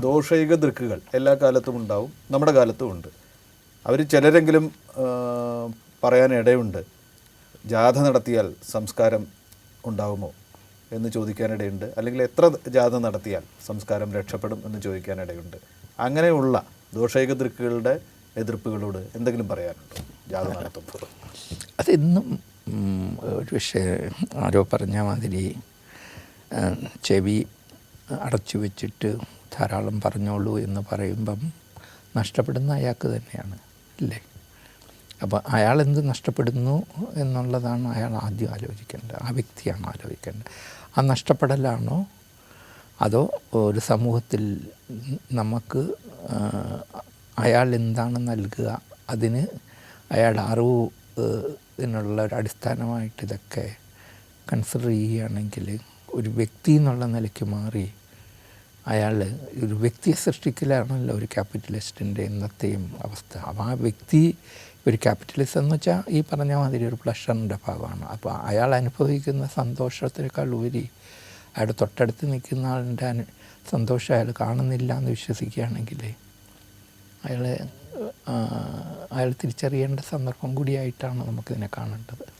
ദോഷൈക ദൃക്കുകൾ എല്ലാ കാലത്തും ഉണ്ടാവും. നമ്മുടെ കാലത്തും ഉണ്ട്. അവർ ചിലരെങ്കിലും പറയാനിടയുണ്ട് ജാഥ നടത്തിയാൽ സംസ്കാരം ഉണ്ടാവുമോ എന്ന് ചോദിക്കാനിടയുണ്ട് അല്ലെങ്കിൽ എത്ര ജാഥ നടത്തിയാൽ സംസ്കാരം രക്ഷപ്പെടും എന്ന് ചോദിക്കാനിടയുണ്ട് അങ്ങനെയുള്ള ദോഷൈക ദൃക്കുകളുടെ എതിർപ്പുകളോട് എന്തെങ്കിലും പറയാനുണ്ടോ? ജാഥ നടത്തുമ്പോൾ. അതെന്നും ഒരു പക്ഷേ ആരോ പറഞ്ഞ മാതിരി ചെവി അടച്ചു വെച്ചിട്ട് ധാരാളം പറഞ്ഞോളൂ എന്ന് പറയുമ്പം നഷ്ടപ്പെടുന്ന അയാൾക്ക് തന്നെയാണ് അല്ലേ? അപ്പോൾ അയാൾ എന്ത് നഷ്ടപ്പെടുന്നു എന്നുള്ളതാണ് അയാൾ ആദ്യം ആലോചിക്കേണ്ടത് ആ വ്യക്തിയാണ് ആലോചിക്കേണ്ടത്. ആ നഷ്ടപ്പെടലാണോ അതോ ഒരു സമൂഹത്തിൽ നമുക്ക് അയാൾ എന്താണ് നൽകുക അതിന് അയാളുടെ അറിവ് എന്നുള്ള ഒരു അടിസ്ഥാനമായിട്ട് ഇതൊക്കെ കൺസിഡർ ചെയ്യുകയാണെങ്കിൽ ഒരു വ്യക്തി എന്നുള്ള നിലയ്ക്ക് മാറി അയാൾ ഒരു വ്യക്തിയെ സൃഷ്ടിക്കലാണല്ലോ ഒരു ക്യാപിറ്റലിസ്റ്റിന്റെ ഇന്നത്തെയും അവസ്ഥ. അപ്പോൾ ആ വ്യക്തി ഒരു ക്യാപിറ്റലിസ്റ്റ് എന്ന് വെച്ചാൽ ഈ പറഞ്ഞ മാതിരി ഒരു പ്ലഷറിന്റെ ഭാഗമാണ്. അപ്പോൾ അയാൾ അനുഭവിക്കുന്ന സന്തോഷത്തിനേക്കാൾ ഉപരി അയാളുടെ തൊട്ടടുത്ത് നിൽക്കുന്ന ആളിന്റെ അനു സന്തോഷം അയാൾ കാണുന്നില്ല എന്ന് വിശ്വസിക്കുകയാണെങ്കിൽ അയാളെ അയാൾ തിരിച്ചറിയേണ്ട സന്ദർഭം കൂടിയായിട്ടാണ് നമുക്കിതിനെ കാണേണ്ടത്.